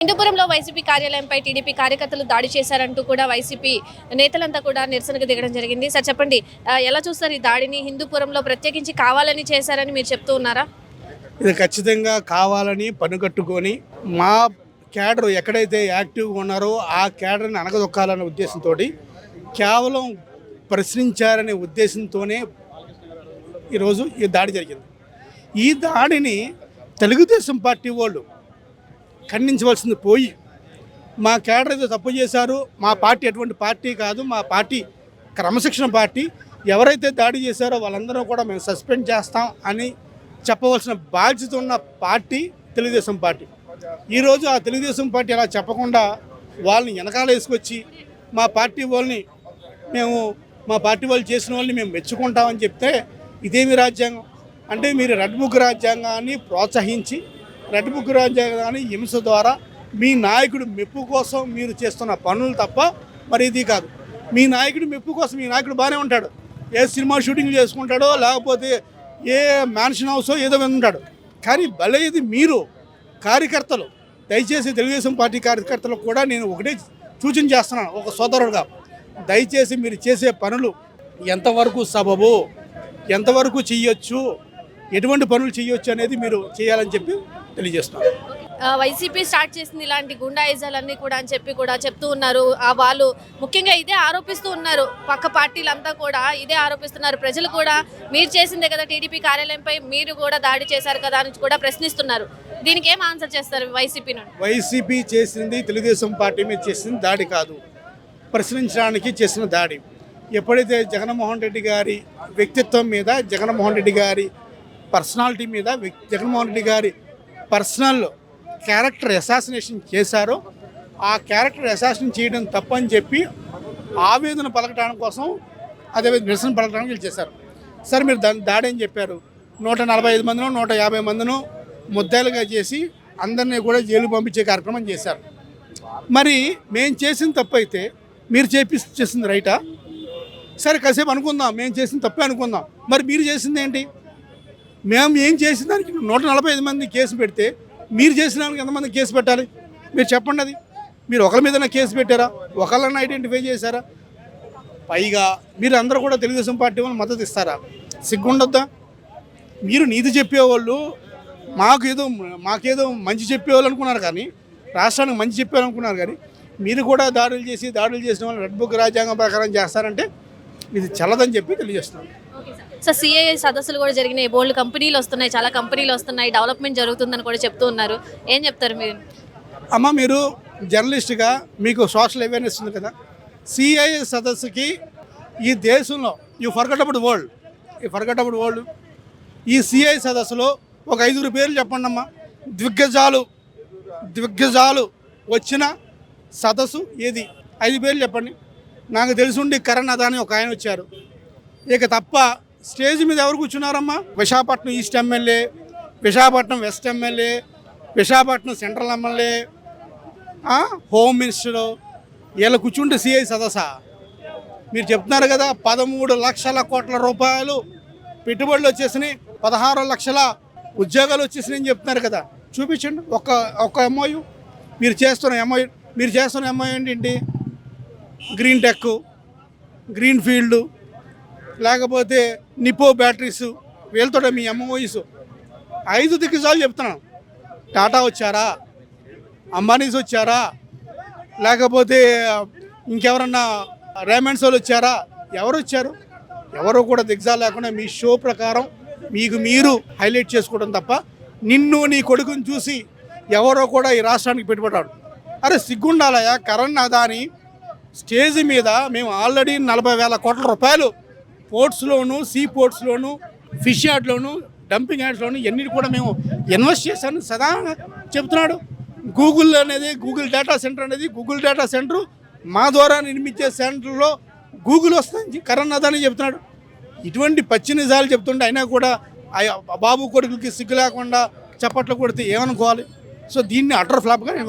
హిందూపురంలో YCP కార్యాలయంపై TDP కార్యకర్తలు దాడి చేశారంటూ కూడా వైసీపీ నేతలంతా కూడా నిరసనకు దిగడం జరిగింది. సార్ చెప్పండి ఎలా చూస్తారు ఈ దాడిని? హిందూపురంలో ప్రత్యేకించి కావాలని చేశారని మీరు చెప్తూ ఉన్నారా? ఇది ఖచ్చితంగా కావాలని పనుకట్టుకొని మా క్యాడర్ ఎక్కడైతే యాక్టివ్గా ఉన్నారో ఆ క్యాడర్ని అనగదొక్కాలనే ఉద్దేశంతో కేవలం ప్రశ్నించారనే ఉద్దేశంతోనే ఈరోజు ఈ దాడి జరిగింది. ఈ దాడిని తెలుగుదేశం పార్టీ వాళ్ళు ఖండించవలసింది పోయి మా కేడర్ ఏదో తప్పు చేశారు మా పార్టీ అటువంటి పార్టీ కాదు మా పార్టీ క్రమశిక్షణ పార్టీ. ఎవరైతే దాడి చేశారో వాళ్ళందరూ కూడా మేము సస్పెండ్ చేస్తాం అని చెప్పవలసిన బాధ్యత ఉన్న పార్టీ తెలుగుదేశం పార్టీ. ఈరోజు ఆ తెలుగుదేశం పార్టీ అలా చెప్పకుండా వాళ్ళని వెనకాల వేసుకొచ్చి మా పార్టీ వాళ్ళని మేము మా పార్టీ వాళ్ళు చేసిన వాళ్ళని మేము మెచ్చుకుంటామని చెప్తే ఇదేమి రాజ్యాంగం? అంటే మీరు రెడ్ బుక్ రాజ్యాంగాన్ని ప్రోత్సహించి రెడ్ బుక్ కానీ హింస ద్వారా మీ నాయకుడు మెప్పు కోసం మీరు చేస్తున్న పనులు తప్ప మరి ఇది కాదు. మీ నాయకుడు మెప్పు కోసం మీ నాయకుడు బాగానే ఉంటాడు. ఏ సినిమా షూటింగ్ చేసుకుంటాడో లేకపోతే ఏ మ్యాన్షన్ హౌసో ఏదో ఉంటాడు. కానీ భలే ఇది మీరు కార్యకర్తలు. దయచేసి తెలుగుదేశం పార్టీ కార్యకర్తలకు కూడా నేను ఒకటే సూచన చేస్తున్నాను ఒక సోదరుడుగా. దయచేసి మీరు చేసే పనులు ఎంతవరకు సబబు ఎంతవరకు చెయ్యొచ్చు ఎటువంటి పనులు చేయొచ్చు అనేది మీరు చేయాలని చెప్పి తెలియజేస్తున్నాను ఆ, వైసీపీ స్టార్ట్ చేసింది ఇలాంటి గుండాయిజాలన్నీ కూడా అని చెప్పి కూడా చెప్తూ ఉన్నారు. ఆ వాళ్ళు ముఖ్యంగా ఇదే ఆరోపిస్తూ ఉన్నారు. పక్క పార్టీలంతా కూడా ఇదే ఆరోపిస్తున్నారు. ప్రజలు కూడా మీరు చేసిందే కదా టీడీపీ కార్యాలయంపై మీరు కూడా దాడి చేశారు కదా అని కూడా ప్రశ్నిస్తున్నారు. దీనికి ఏం ఆన్సర్ చేస్తారు వైసీపీ నుండి? వైసీపీ చేసింది తెలుగుదేశం పార్టీ మీద చేసిన దాడి కాదు. ప్రశ్నించడానికి చేసిన దాడి. ఎప్పుడైతే జగన్మోహన్ రెడ్డి గారి వ్యక్తిత్వం మీద జగన్మోహన్ రెడ్డి గారి పర్సనాలిటీ మీద జగన్మోహన్ రెడ్డి గారి పర్సనల్ క్యారెక్టర్ అసాసినేషన్ చేశారో. ఆ క్యారెక్టర్ అసాసినేషన్ చేయడం తప్పని చెప్పి ఆవేదన పలకడానికి కోసం అదేవిధంగా నిరసన పలకడానికి వీళ్ళు చేశారు. సార్ మీరు దాని దాడి అని చెప్పారు? నూట నలభై ఐదు మందినో నూట యాభై మందినో ముద్దాయిలుగా చేసి అందరినీ కూడా జైలు పంపించే కార్యక్రమం చేశారు. మరి మేము చేసిన తప్పు అయితే మీరు చేపి చేసింది రైటా? సరే కాసేపు అనుకుందాం. మేము చేసిన తప్పే అనుకుందాం. మరి మీరు చేసింది ఏంటి? మేము ఏం చేసిన దానికి నూట నలభై ఐదు మంది కేసు పెడితే మీరు చేసిన దానికి ఎంతమంది కేసు పెట్టాలి? మీరు చెప్పండి అది. మీరు ఒకరి మీద కేసు పెట్టారా? ఒకళ్ళని ఐడెంటిఫై చేశారా? పైగా మీరు అందరూ కూడా తెలుగుదేశం పార్టీ వాళ్ళు మద్దతు ఇస్తారా? సిగ్గుండొద్దా? మీరు నీతి చెప్పేవాళ్ళు మాకు ఏదో మాకేదో మంచి చెప్పేవాళ్ళు అనుకున్నారు కానీ రాష్ట్రానికి మంచి చెప్పేవాళ్ళు అనుకున్నారు కానీ మీరు కూడా దాడులు చేసి దాడులు చేసిన వాళ్ళు రెడ్ బుక్ రాజ్యాంగం ప్రకారం చేస్తారంటే ఇది చల్లదని చెప్పి తెలియజేస్తున్నాను సో సిఐఐ సదస్సులు కూడా జరిగినాయి. బోల్డ్ కంపెనీలు వస్తున్నాయి చాలా కంపెనీలు వస్తున్నాయి డెవలప్మెంట్ జరుగుతుందని కూడా చెప్తూ ఉన్నారు. ఏం చెప్తారు మీరు? అమ్మ మీరు జర్నలిస్ట్గా మీకు సోషల్ అవేర్నెస్ ఉంది కదా. సిఐ సదస్సుకి ఈ దేశంలో ఈ ఫర్గటబుల్ వరల్డ్ ఈ ఫర్గటబుల్ వరల్డ్ ఈ సిఐ సదస్సులో ఒక ఐదుగురు పేర్లు చెప్పండి అమ్మా. దిగ్గజాలు దిగ్గజాలు వచ్చిన సదస్సు ఏది? ఐదు పేర్లు చెప్పండి. నాకు తెలుసుండి కరణ్ అదాని ఒక ఆయన వచ్చారు. ఇక తప్ప స్టేజ్ మీద ఎవరు కూర్చున్నారమ్మా? Visakhapatnam east MLA Visakhapatnam west MLA Visakhapatnam central MLA home minister వీళ్ళు కూర్చుంటే సిఐ సదస్సా మీరు చెప్తున్నారు కదా పదమూడు లక్షల కోట్ల రూపాయలు పెట్టుబడులు వచ్చేసినాయి పదహారు లక్షల ఉద్యోగాలు వచ్చేసినాయి అని చెప్తున్నారు కదా. చూపించండి ఒక ఒక ఎంఓయు మీరు చేస్తున్న ఎంఓయు మీరు చేస్తున్న ఎంఓయు ఏంటి? గ్రీన్ టెక్ గ్రీన్ ఫీల్డ్ లేకపోతే నిపో బ్యాటరీస్ వీళ్ళతో మీ ఎంఓఈస్ ఐదు దిగ్గజాలు చెప్తున్నాను. టాటా వచ్చారా? అంబానీస్ వచ్చారా? లేకపోతే ఇంకెవరన్నా రేమండ్స్ వాళ్ళు వచ్చారా? ఎవరు వచ్చారు? ఎవరు కూడా దిగ్జాలు లేకుండా మీ షో ప్రకారం మీకు మీరు హైలైట్ చేసుకోవడం తప్ప నిన్ను నీ కొడుకుని చూసి ఎవరో కూడా ఈ రాష్ట్రానికి పెట్టుబడ్డాడు అరే సిగ్గుండాలయ్యా కరణ్ అదాని స్టేజ్ మీద మేము ఆల్రెడీ నలభై వేల కోట్ల రూపాయలు పోర్ట్స్లోను సీ పోర్ట్స్లోను ఫిష్ యార్డ్లోను డంపింగ్ యార్డ్స్లోను ఎన్ని కూడా మేము ఇన్వెస్ట్ చేశాను. సదా చెప్తున్నాడు. గూగుల్ అనేది గూగుల్ డేటా సెంటర్ అనేది గూగుల్ డేటా సెంటర్ మా ద్వారా నిర్మించే సెంటర్లో గూగుల్ వస్తుంది కరణ్ అదని చెప్తున్నాడు. ఇటువంటి పచ్చి నిజాలు చెప్తుంటే అయినా కూడా బాబు కొడుకులకి సిగ్గు లేకుండా చప్పట్లు కొడితే ఏమనుకోవాలి? సో దీన్ని అటర్ ఫ్లాప్గా